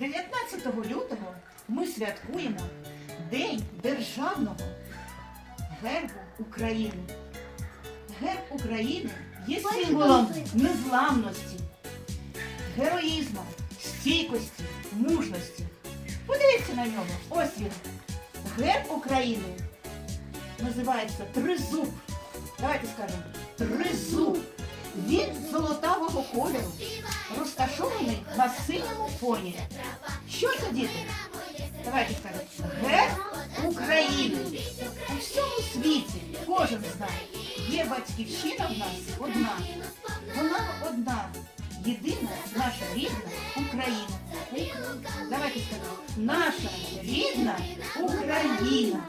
19 лютого ми святкуємо День державного гербу України. Герб України є символом незламності, героїзму, стійкості, мужності. Подивіться на нього. Ось він. Герб України називається Тризуб. Давайте скажемо. Тризуб. Золотавого кольору, розташований на синьому фоні. Що це, діти? Давайте скажемо. Герб України. У всьому світі кожен знає. Є батьківщина в нас одна. Вона одна. Єдина наша рідна Україна. Давайте скажемо. Наша рідна Україна.